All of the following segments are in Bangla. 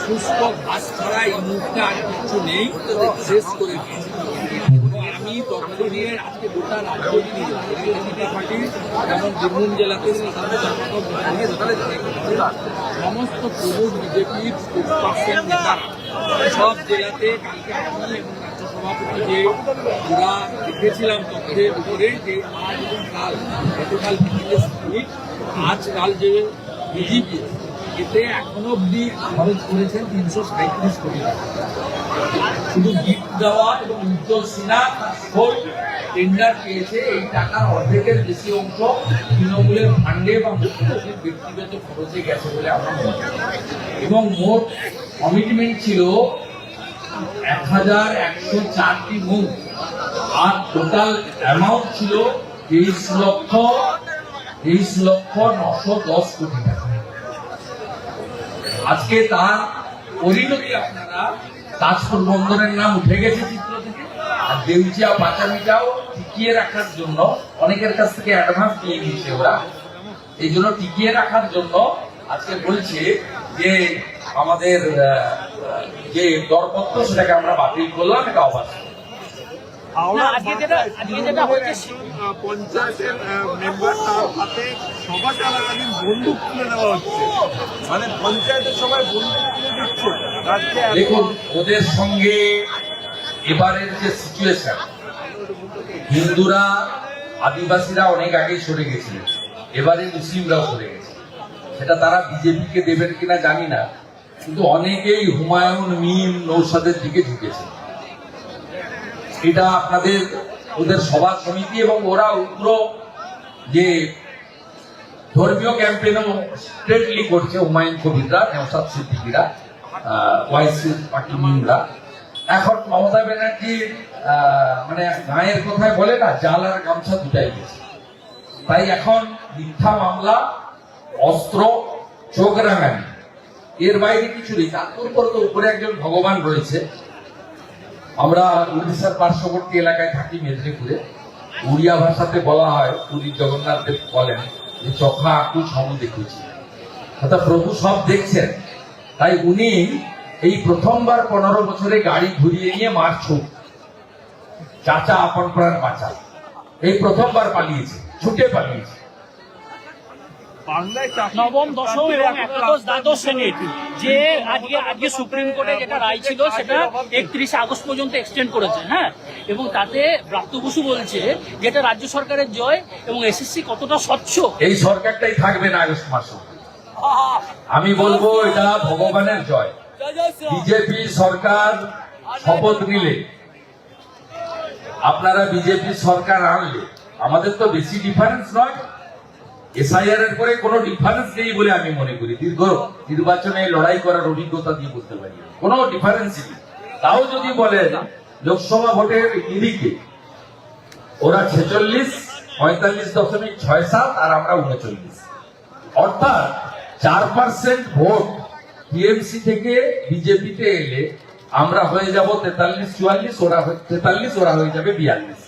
শুষ্ক ঘাস ছাড়া এই মুহূর্তে আর কিছু নেই। শেষ করে আমি তথ্য নিয়ে আজকে গোটা রাজ্য পার্টি বীরভূম জেলাতে সমস্ত প্রমুখ বিজেপির সব জেলাতে কালকে আমি সভাপতি যে ওরা দেখেছিলাম তথ্যের উপরে যে আজ এবং কাল গতকাল আজ কাল যে বিজেপি এতে এখনও অব্দি খরচ করেছেন তিনশো সাঁত্রিশ কোটি শুধু গিফট দেওয়া এবং উজ্জ্বল সিনহা তার টেন্ডার পেয়েছে, এই টাকার অর্ধেকের বেশি অংশ তৃণমূলের ফান্ডে বা মুখ্যমন্ত্রীর ব্যক্তিগত খরচে গেছে বলে আমরা মনে এবং মোট কমিটমেন্ট ছিল এক হাজার একশো চারটি মুখ আর টোটাল অ্যামাউন্ট ছিল তেইশ লক্ষ তেইশ লক্ষ নশো দশ কোটি টাকা। আজকে তার পরিণতি আপনারা তাজপুর বন্দরের নাম উঠে গেছে চিত্র থেকে। আর দেউচিয়া পাচামিটাও টিকিয়ে রাখার জন্য অনেকের কাছ থেকে অ্যাডভান্স নিয়ে নিয়েছে ওরা। এই জন্য টিকিয়ে রাখার জন্য আজকে বলছে যে আমাদের যে দরপত্র সেটাকে আমরা বাতিল করলাম, এটা অবাধ না, আজকে যেটা আজকে যেটা হচ্ছে আহ, পঞ্চায়েতের মেম্বার তার হাতে সভা চলাকালীন বন্দুক তুলে নেওয়া হচ্ছে। মানে পঞ্চায়েতের সবাই বন্দুক তুলে দিচ্ছে। দেখুন ওদের সঙ্গে এবারের যে সিচুয়েশন হিন্দুরা আদিবাসীরা অনেক আগে সরে গেছিলেন। এবারে মুসলিমরাও সরে গেছে। সেটা তারা বিজেপিকে দেবেন কিনা জানি না। কিন্তু অনেকেই হুমায়ুন মিম নৌসাদের দিকে ঝুঁকেছে। এটা আপনাদের, ওদের সভা সমিতি এবং ওরা উগ্র যে ধর্মীয় ক্যাম্পেইনও স্ট্রেটলি করছে হুমায়ুন কবিররা নৌসাদ সিদ্দিকিরা ওয়াইসি পার্টি মিমরা এখন মমতা ব্যানার্জি মানে গায়ের কথায় বলে না, জাল আর গামছা দুটাই গেছে তাই এখন মিথ্যা মামলা, অস্ত্র, চোখ রাঙানি। এর বাইরে কিছু নেই। তার উপর তো উপরে একজন ভগবান রয়েছে। আমরা উড়িষ্যার পার্শ্ববর্তী এলাকায় থাকি মেদিনীপুরে। উড়িয়া ভাষাতে বলা হয় পুরীর জগন্নাথ দেব বলেন যে, চোখা আকু সমু দেখেছি। অর্থাৎ প্রভু সব দেখছেন। তাই উনি এই প্রথমবার পনেরো বছরে গাড়ি ঘুরিয়ে নিয়ে মার ছুট চাচা আপন প্রাণ বাঁচা এই প্রথমবার পালিয়েছে, ছুটে পালিয়েছে। নবম দশম এবং একাদশ দ্বাদশ শ্রেণির যে আজকে আজকে সুপ্রিম কোর্টে যেটা রায় ছিল সেটা একত্রিশে আগস্ট পর্যন্ত এক্সটেন্ড করেছে হ্যাঁ? এবং তাতে ব্রাত্য বসু বলছে যেটা রাজ্য সরকারের জয় এবং এসএসসি কতটা স্বচ্ছ। এই সরকারটাই থাকবে না আগস্ট মাসে। আমি বলব এটা ভগবানের জয়। বিজেপি সরকার শপথ নিলে আপনারা বিজেপি সরকার আনলে আমাদের তো বেশি ডিফারেন্স নয়। এসআইআর এর পরে কোনো ডিফারেন্স নেই বলে আমি মনে করি। দীর্ঘ নির্বাচনে লড়াই করার অভিজ্ঞতা দিয়ে বলতে পারি। কোনো ডিফারেন্স নেই। তাও যদি বলেন, লোকসভা ভোটের নিরিখে ওরা ছেচল্লিশ, পঁয়তাল্লিশ দশমিক ছয় সাত আর আমরা উনচল্লিশ। অর্থাৎ চার পার্সেন্ট ভোট টিএমসি থেকে বিজেপিতে এলে আমরা হয়ে যাব তেতাল্লিশ, চুয়াল্লিশ, ওরা তেতাল্লিশ, ওরা হয়ে যাবে বিয়াল্লিশ।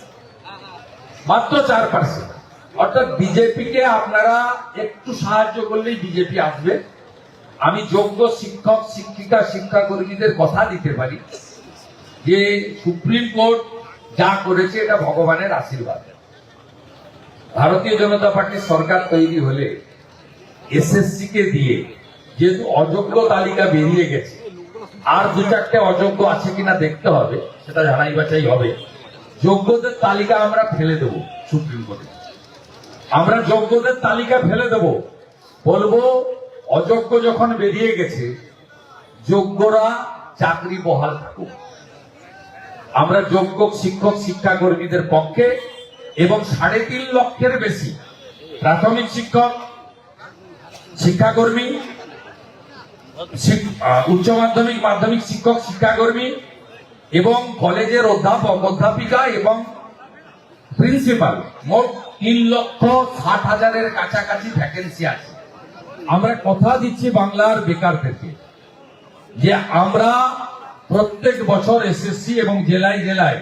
মাত্র চার পার্সেন্ট অর্থাৎ বিজেপিকে আপনারা একটু সাহায্য করলেই বিজেপি আসবে। আমি যোগ্য শিক্ষক, শিক্ষিকা, শিক্ষাকর্মীদের কথা দিতে পারি যে সুপ্রিম কোর্ট যা করেছে এটা ভগবানের আশীর্বাদ। ভারতীয় জনতা পার্টির সরকার তৈরি হলে এসএসসি কে দিয়ে যেহেতু অযোগ্য তালিকা বেরিয়ে গেছে, আর দু চারটে অযোগ্য আছে কিনা দেখতে হবে, সেটা জানাই বাছাই হবে। যোগ্যদের তালিকা আমরা ফেলে দেব সুপ্রিম কোর্টে। আমরা যোগ্যদের তালিকা ফেলে দেব। বলব, অযোগ্য যখন বেরিয়ে গেছে, যোগ্যরা চাকরি বহাল থাকুক। আমরা যোগ্য শিক্ষক, শিক্ষাকর্মীদের পক্ষে এবং সাড়ে তিন লক্ষের বেশি প্রাথমিক শিক্ষক, শিক্ষাকর্মী, শিক- উচ্চ মাধ্যমিক মাধ্যমিক শিক্ষক, শিক্ষাকর্মী এবং কলেজের অধ্যাপক, অধ্যাপিকা এবং প্রিন্সিপাল মোট তিন লক্ষ ষাট হাজারের কাছাকাছি ভ্যাকেন্সি আছে। আমরা কথা দিচ্ছি বাংলার বেকারদেরকে যে আমরা প্রত্যেক বছর এসএসসি এবং জেলায় জেলায়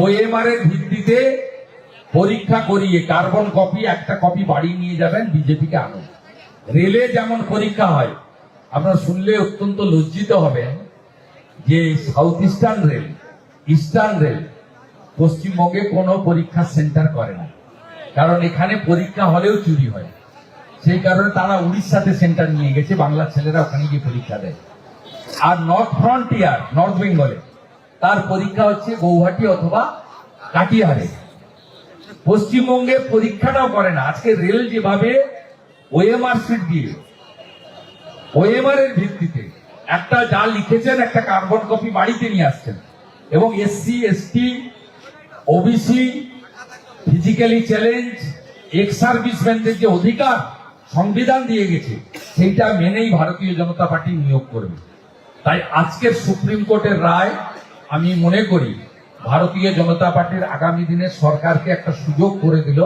ওএমআর এর ভিত্তিতে পরীক্ষা করিয়ে কার্বন কপি একটা কপি বাড়ি নিয়ে যাবেন, বিজেপিকে আনুন রেলে যেমন পরীক্ষা হয়, আপনারা শুনলে অত্যন্ত লজ্জিত হবেন যে south eastern rail eastern rail পশ্চিমবঙ্গে কোনো পরীক্ষা সেন্টার করে না। কারণ এখানে পরীক্ষা হলেও চুরি হয়। সেই কারণে তারা উড়িষ্যাতে সেন্টার নিয়ে গেছে, বাংলার ছেলেরা ওখানে গিয়ে পরীক্ষা দেয়। আর নর্থ ফ্রন্টিয়ার, নর্থ বেঙ্গলে, তার পরীক্ষা হচ্ছে গৌহাটি অথবা কাটিহারে। পশ্চিমবঙ্গে পরীক্ষাটাও করে না। আজকে রেল যেভাবে ওএমআর সিট দিয়ে ওএমআর এর ভিত্তিতে একটা যা লিখেছেন, একটা কার্বন কপি বাড়িতে নিয়ে আসছেন। এবং SC ST OBC physically challenge ex সার্ভিসম্যানদের যে অধিকার, সংবিধান দিয়ে গেছে, সেইটা মেনেই ভারতীয় জনতা পার্টি নিয়োগ করবে। তাই আজকের সুপ্রিম কোর্টের রায়, আমি মনে করি, ভারতীয় জনতা পার্টির আগামী দিনে সরকারকে একটা সুযোগ করে দিল